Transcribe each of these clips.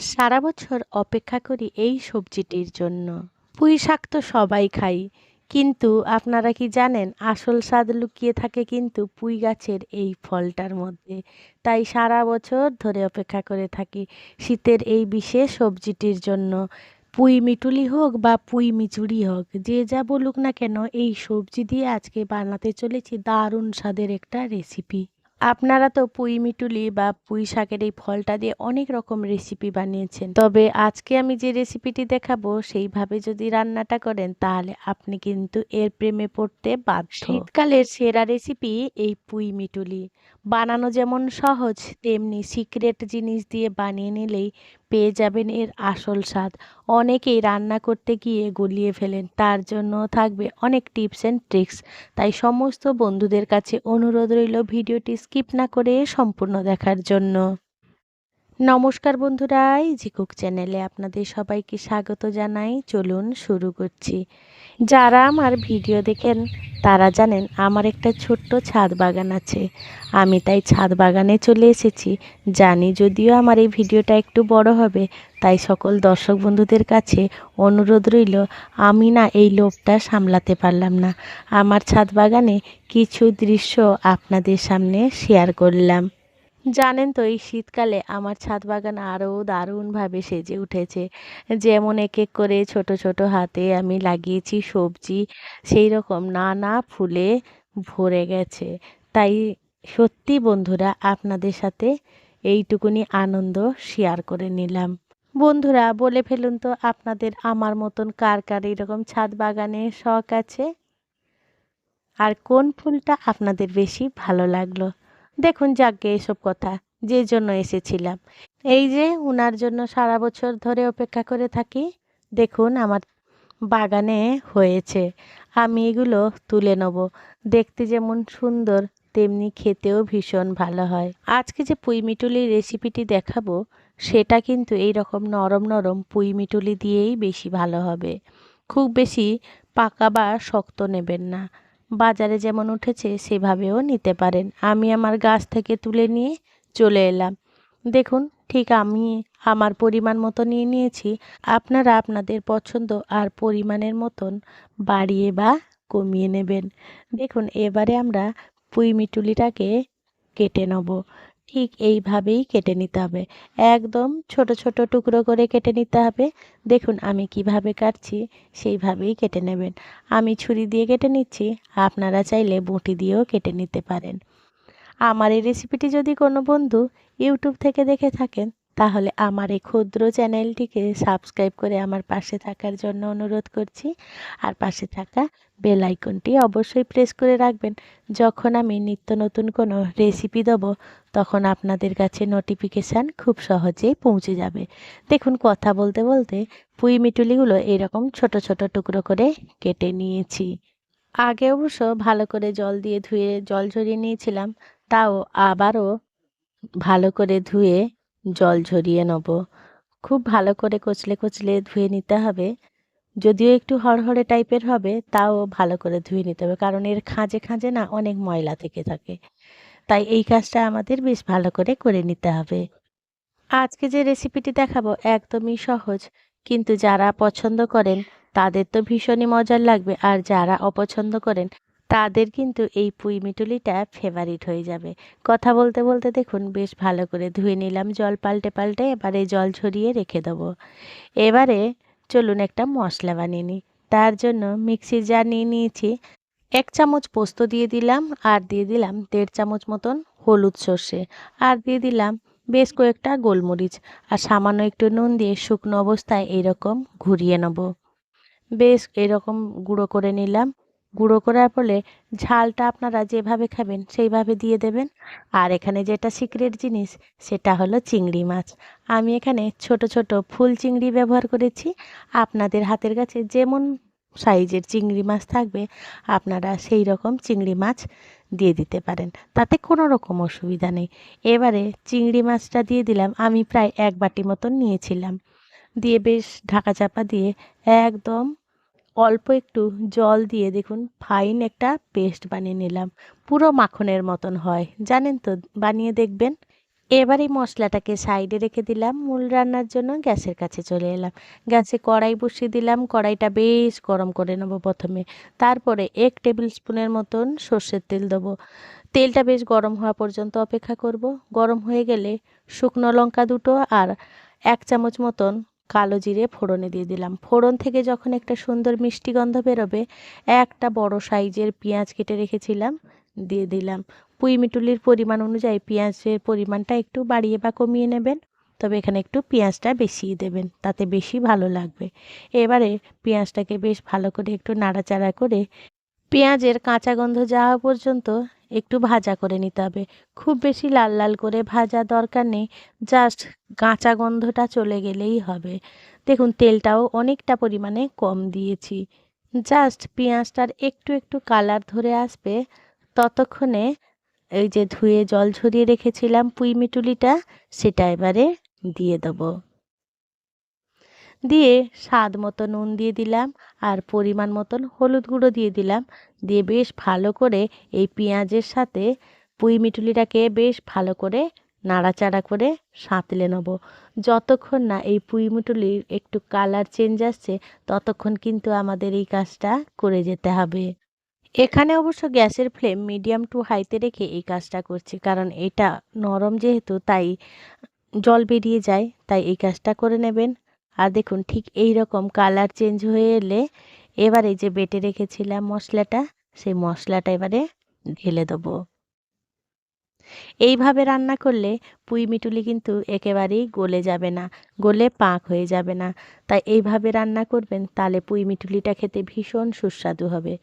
সারা বছর অপেক্ষা করি এই সবজিটির জন্য। পুঁই শাক তো সবাই খাই, কিন্তু আপনারা কি জানেন, আসল স্বাদ লুকিয়ে থাকে কিন্তু পুঁই গাছের এই ফলটার মধ্যে। তাই সারা বছর ধরে অপেক্ষা করে থাকি শীতের এই বিশেষ সবজিটির জন্য। পুঁই মিটুলি হোক বা পুঁই মিচুড়ি হোক, যে যা বলুক না কেন, এই সবজি দিয়ে আজকে বানাতে চলেছি দারুণ স্বাদের একটা রেসিপি। আপনারা তো পুঁই মিটুলি বা পুঁই শাকের এই ফলটা দিয়ে অনেক রকম রেসিপি বানিয়েছেন। তবে আজকে আমি যে রেসিপিটি দেখাবো সেইভাবে যদি রান্নাটা করেন তাহলে আপনি কিন্তু এর প্রেমে পড়তে বাধ্য। শীতকালের সেরা রেসিপি এই পুঁই মিটুলি। বানানো যেমন সহজ তেমনি সিক্রেট জিনিস দিয়ে বানিয়ে নিলেই পেয়ে যাবেন এর আসল স্বাদ। অনেকেই রান্না করতে গিয়ে গুলিয়ে ফেলেন, তার জন্য থাকবে অনেক টিপস অ্যান্ড ট্রিক্স। তাই সমস্ত বন্ধুদের কাছে অনুরোধ রইল ভিডিওটি স্কিপ না করে সম্পূর্ণ দেখার জন্য। নমস্কার বন্ধুরা ইজি কুক চ্যানেলে আপনাদের সবাইকে স্বাগত জানাই। চলুন শুরু করছি। যারা আমার ভিডিও দেখেন, তারা জানেন আমার একটা ছোট্ট ছাদ বাগান আছে। আমি তাই ছাদ বাগানে চলে এসেছি। জানি যদিও আমার এই ভিডিওটা একটু বড় হবে, তাই সকল দর্শক বন্ধুদের কাছে অনুরোধ রইল, আমি না এই লোভটা সামলাতে পারলাম না। আমার ছাদ বাগানে কিছু দৃশ্য আপনাদের সামনে শেয়ার করলাম। জানেন তো, এই শীতকালে আমার ছাদ বাগান আরও দারুণভাবে সেজে উঠেছে। যেমন এক এক করে ছোট ছোট হাতে আমি লাগিয়েছি সবজি সেই রকম নানা ফুলে ভরে গেছে। তাই সত্যি বন্ধুরা, আপনাদের সাথে এইটুকুনি আনন্দ শেয়ার করে নিলাম। বন্ধুরা, বলে ফেলুন তো, আপনাদের আমার মতন কার কার এরকম ছাদ বাগানে শখ আছে? আর কোন ফুলটা আপনাদের বেশি ভালো লাগল? দেখুন, যাকে এসব কথা, যে জন্য এসেছিলাম। এই যে উনার জন্য সারা বছর ধরে অপেক্ষা করে থাকি, দেখুন আমার বাগানে হয়েছে। আমি এগুলো তুলে নেব। দেখতে যেমন সুন্দর, তেমনি খেতেও ভীষণ ভালো হয়। আজকে যে পুঁই মিটুলির রেসিপিটি দেখাবো, সেটা কিন্তু এই রকম নরম নরম পুঁই মিটুলি দিয়েই বেশি ভালো হবে। খুব বেশি পাকা বা শক্ত নেবেন না। বাজারে যেমন উঠেছে, সেভাবেও নিতে পারেন। আমি আমার গাছ থেকে তুলে নিয়ে চলে এলাম। দেখুন, ঠিক আমি আমার পরিমাণ মতো নিয়ে নিয়েছি। আপনারা আপনাদের পছন্দ আর পরিমাণের মতন বাড়িয়ে বা কমিয়ে নেবেন। দেখুন, এবারে আমরা পুঁই মিটুলিটাকে কেটে নেব। ঠিক এইভাবেই কেটে নিতে হবে। একদম ছোট ছোট টুকরো করে কেটে নিতে হবে। দেখুন আমি কীভাবে কাটছি, সেইভাবেই কেটে নেবেন। আমি ছুরি দিয়ে কেটে নিচ্ছি, আপনারা চাইলে বটি দিয়েও কেটে নিতে পারেন। আমার এই রেসিপিটি যদি কোনো বন্ধু ইউটিউব থেকে দেখে থাকেন তাহলে আমার এই ক্ষুদ্র চ্যানেলটিকে সাবস্ক্রাইব করে আমার পাশে থাকার জন্য অনুরোধ করছি। আর পাশে থাকা বেল আইকনটি অবশ্যই প্রেস করে রাখবেন। যখন আমি নিত্য নতুন কোনো রেসিপি দেবো, তখন আপনাদের কাছে নোটিফিকেশান খুব সহজেই পৌঁছে যাবে। দেখুন, কথা বলতে বলতে পুঁই মিটুলিগুলো এরকম ছোট ছোট টুকরো করে কেটে নিয়েছি। আগে অবশ্য ভালো করে জল দিয়ে ধুয়ে, জল ঝরিয়ে নিয়েছিলাম, তাও আবারও ভালো করে ধুয়ে জল ঝরিয়ে নেব। খুব ভালো করে কচলে কচলে ধুয়ে নিতে হবে। যদিও একটু হড়হড়ে টাইপের হবে, তাও ভালো করে ধুয়ে নিতে হবে, কারণ এর খাঁজে খাঁজে না অনেক ময়লা থেকে থাকে। তাই এই কাজটা আমাদের বেশ ভালো করে করে নিতে হবে। আজকে যে রেসিপিটি দেখাবো একদমই সহজ, কিন্তু যারা পছন্দ করেন, তাদের তো ভীষণই মজার লাগবে, আর যারা অপছন্দ করেন তাদের কিন্তু এই পুঁই মিটুলিটা ফেভারিট হয়ে যাবে। কথা বলতে বলতে দেখুন বেশ ভালো করে ধুয়ে নিলাম, জল পাল্টে পাল্টে এবারে জল ঝরিয়ে রেখে দেবো। এবারে চলুন একটা মশলা বানিয়ে নিই। তার জন্য মিক্সি জার নিয়ে নিয়েছি, এক চামচ পোস্ত দিয়ে দিলাম আর দিয়ে দিলাম দেড় চামচ মতন হলুদ সর্ষে আর দিয়ে দিলাম বেশ কয়েকটা গোলমরিচ আর সামান্য একটু নুন দিয়ে শুকনো অবস্থায় এরকম ঘুরিয়ে নেব। বেশ এরকম গুঁড়ো করে নিলাম গুঁড়ো করার ফলে ঝালটা আপনারা যেভাবে খাবেন সেইভাবে দিয়ে দেবেন। আর এখানে যেটা সিক্রেট জিনিস, সেটা হলো চিংড়ি মাছ। আমি এখানে ছোট ছোট ফুল চিংড়ি ব্যবহার করেছি। আপনাদের হাতের কাছে যেমন সাইজের চিংড়ি মাছ থাকবে, আপনারা সেই রকম চিংড়ি মাছ দিয়ে দিতে পারেন। তাতে কোনো রকম অসুবিধা নেই। এবারে চিংড়ি মাছটা দিয়ে দিলাম। আমি প্রায় এক বাটি মতন নিয়েছিলাম। দিয়ে বেশ ঢাকা চাপা দিয়ে একদম অল্প একটু জল দিয়ে দেখুন ফাইন একটা পেস্ট বানিয়ে নিলাম। পুরো মাখনের মতন হয়, জানেন তো, বানিয়ে দেখবেন? এবার এই মশলাটাকে সাইডে রেখে দিলাম, মূল রান্নার জন্য গ্যাসের কাছে চলে এলাম। গ্যাসে কড়াই বসিয়ে দিলাম, কড়াইটা বেশ গরম করে নেব প্রথমে। তারপরে এক টেবিল স্পুনের মতন সর্ষের তেল দেবো। তেলটা বেশ গরম হওয়া পর্যন্ত অপেক্ষা করব। গরম হয়ে গেলে শুকনো লঙ্কা দুটো আর এক চামচ মতন কালো জিরে ফোড়নে দিয়ে দিলাম। ফোড়ন থেকে যখন একটা সুন্দর মিষ্টি গন্ধ বেরোবে, একটা বড় সাইজের পেঁয়াজ কেটে রেখেছিলাম, দিয়ে দিলাম। পুঁই মিটুলির পরিমাণ অনুযায়ী পেঁয়াজের পরিমাণটা একটু বাড়িয়ে বা কমিয়ে নেবেন, তবে এখানে একটু পেঁয়াজটা বেশিই দেবেন, তাতে বেশি ভালো লাগবে। এবারে পেঁয়াজটাকে বেশ ভালো করে একটু নাড়াচাড়া করে পেঁয়াজের কাঁচা গন্ধ যাওয়া পর্যন্ত একটু ভাজা করে নিতে হবে। খুব বেশি লাল লাল করে ভাজা দরকার নেই জাস্ট কাঁচা গন্ধটা চলে গেলেই হবে। দেখুন, তেলটাও অনেকটা পরিমাণে কম দিয়েছি। জাস্ট পেঁয়াজটার একটু একটু কালার ধরে আসবে। ততক্ষণে এই যে ধুয়ে জল ঝরিয়ে রেখেছিলাম পুঁই মিটুলিটা, সেটা এবারে দিয়ে দেবো। দিয়ে স্বাদ মতো নুন দিয়ে দিলাম আর পরিমাণ মতন হলুদ গুঁড়ো দিয়ে দিলাম। দিয়ে বেশ ভালো করে এই পেঁয়াজের সাথে পুঁই মিটুলিটাকে বেশ ভালো করে নাড়াচাড়া করে সাঁতলে নেব। যতক্ষণ না এই পুঁই মিটুলির একটু কালার চেঞ্জ আসছে, ততক্ষণ কিন্তু আমাদের এই কাজটা করে যেতে হবে। এখানে অবশ্য গ্যাসের ফ্লেম মিডিয়াম টু হাইতে রেখে এই কাজটা করছি, কারণ এটা নরম যেহেতু, তাই জল বেরিয়ে যায়, তাই এই কাজটা করে নেবেন। আর দেখুন, ঠিক এই রকম কালার চেঞ্জ হয়ে এলে এবারে যে বেটে রেখেছিলাম মশলাটা, সেই মশলাটা এবারে ঢেলে দেবো। এইভাবে রান্না করলে পুঁই মিটুলি কিন্তু একেবারেই গলে যাবে না, গলে পাক হয়ে যাবে না। তাই এইভাবে রান্না করবেন, তাহলে পুঁই মিটুলিটা খেতে ভীষণ সুস্বাদু হবে।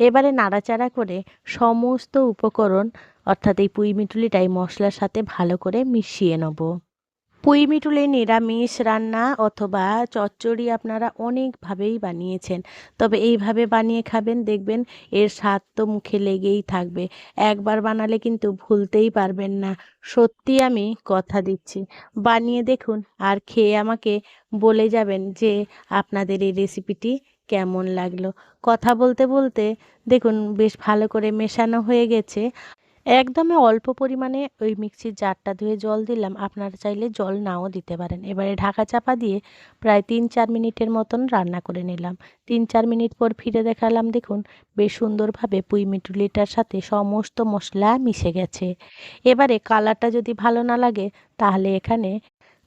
এবারে নাড়াচাড়া করে সমস্ত উপকরণ, অর্থাৎ এই পুঁই মিটুলিটাই মশলার সাথে ভালো করে মিশিয়ে নেব। পুঁই মিটুলে নিরামিষ রান্না অথবা চচ্চড়ি আপনারা অনেকভাবেই বানিয়েছেন। তবে এইভাবে বানিয়ে খাবেন, দেখবেন এর স্বাদ তো মুখে লেগেই থাকবে। একবার বানালে কিন্তু ভুলতেই পারবেন না। সত্যি আমি কথা দিচ্ছি। বানিয়ে দেখুন আর খেয়ে আমাকে বলে যাবেন যে আপনাদের এই রেসিপিটি কেমন লাগল। কথা বলতে বলতে দেখুন বেশ ভালো করে মেশানো হয়ে গেছে। একদমই অল্প পরিমাণে ওই মিক্সির জারটা ধুয়ে জল দিলাম। আপনারা চাইলে জল নাও দিতে পারেন। এবারে ঢাকা চাপা দিয়ে প্রায় তিন চার মিনিটের মতন রান্না করে নিলাম। তিন চার মিনিট পর ফিরে দেখালাম, দেখুন, বেশ সুন্দরভাবে পুঁই মিটুলিটার সাথে সমস্ত মশলা মিশে গেছে। এবারে কালারটা যদি ভালো না লাগে, তাহলে এখানে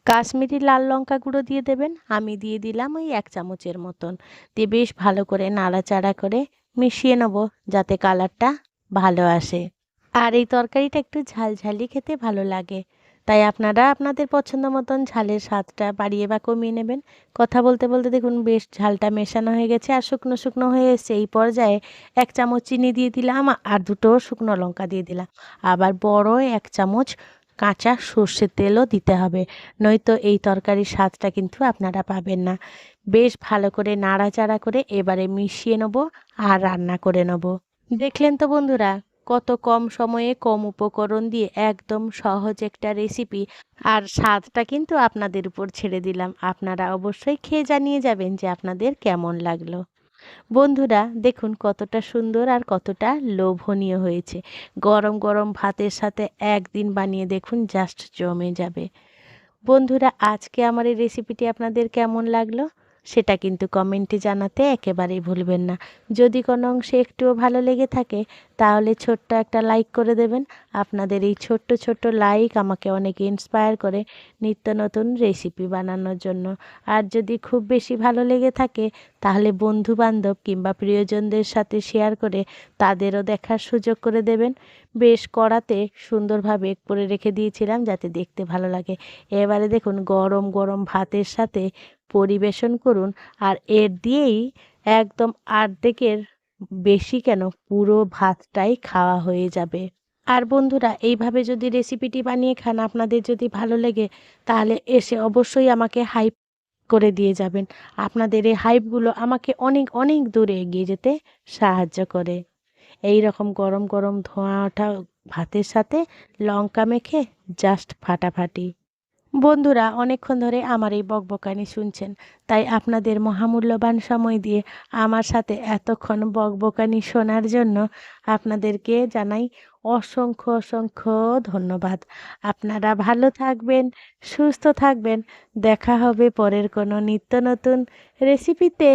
কাশ্মীরি লাল লঙ্কা গুঁড়ো দিয়ে দেবেন। আমি দিয়ে দিলাম ওই এক চামচের মতন। দিয়ে বেশ ভালো করে নাড়াচাড়া করে মিশিয়ে নেব, যাতে কালারটা ভালো আসে। আর এই তরকারিটা একটু ঝালঝালি খেতে ভালো লাগে। তাই আপনারা আপনাদের পছন্দ মতন ঝালের স্বাদটা বাড়িয়ে বা কমিয়ে নেবেন। কথা বলতে বলতে দেখুন বেশ ঝালটা মেশানো হয়ে গেছে আর শুকনো শুকনো হয়ে এসছে। এই পর্যায়ে এক চামচ চিনি দিয়ে দিলাম আর দুটো শুকনো লঙ্কা দিয়ে দিলাম। আবার বড় এক চামচ কাঁচা সর্ষের তেলও দিতে হবে। নয়তো এই তরকারির স্বাদটা কিন্তু আপনারা পাবেন না। বেশ ভালো করে নাড়াচাড়া করে এবারে মিশিয়ে নেব আর রান্না করে নেব। দেখলেন তো বন্ধুরা কত কম সময়ে কম উপকরণ দিয়ে একদম সহজ একটা রেসিপি আর স্বাদটা কিন্তু আপনাদের উপর ছেড়ে দিলাম। আপনারা অবশ্যই খেয়ে জানিয়ে যাবেন যে আপনাদের কেমন লাগল। বন্ধুরা, দেখুন কতটা সুন্দর আর কতটা লোভনীয় হয়েছে। গরম গরম ভাতের সাথে একদিন বানিয়ে দেখুন জাস্ট জমে যাবে। বন্ধুরা, আজকে আমার এই রেসিপিটি আপনাদের কেমন লাগল? সেটা কিন্তু কমেন্টে জানাতে একেবারেই ভুলবেন না। যদি কোনো অংশে একটুও ভালো লেগে থাকে তাহলে ছোট্ট একটা লাইক করে দেবেন। আপনাদের এই ছোট্ট ছোট্ট লাইক আমাকে অনেক ইন্সপায়ার করে নিত্য নতুন রেসিপি বানানোর জন্য। আর যদি খুব বেশি ভালো লেগে থাকে, তাহলে বন্ধু বান্ধব কিংবা প্রিয়জনদের সাথে শেয়ার করে তাদেরও দেখার সুযোগ করে দেবেন। বেশ কড়াতে সুন্দরভাবে করে রেখে দিয়েছিলাম যাতে দেখতে ভালো লাগে। এবারে দেখুন, গরম গরম ভাতের সাথে পরিবেশন করুন। আর এর দিয়েই একদম আর্ধেকের বেশি কেন? পুরো ভাতটাই খাওয়া হয়ে যাবে। আর বন্ধুরা, এইভাবে যদি রেসিপিটি বানিয়ে খান, আপনাদের যদি ভালো লেগে, তাহলে এসে অবশ্যই আমাকে হাইপ করে দিয়ে যাবেন। আপনাদের এই হাইপগুলো আমাকে অনেক অনেক দূরে এগিয়ে যেতে সাহায্য করে। এই রকম গরম গরম ধোঁয়া ওঠা ভাতের সাথে লঙ্কা মেখে জাস্ট ফাটাফাটি। বন্ধুরা, অনেকক্ষণ ধরে আমার এই বকবকানি শুনছেন। তাই আপনাদের মহামূল্যবান সময় দিয়ে আমার সাথে এতক্ষণ বকবকানি শোনার জন্য আপনাদেরকে জানাই অসংখ্য অসংখ্য ধন্যবাদ। আপনারা ভালো থাকবেন, সুস্থ থাকবেন। দেখা হবে পরের কোনো নিত্য নতুন রেসিপিতে।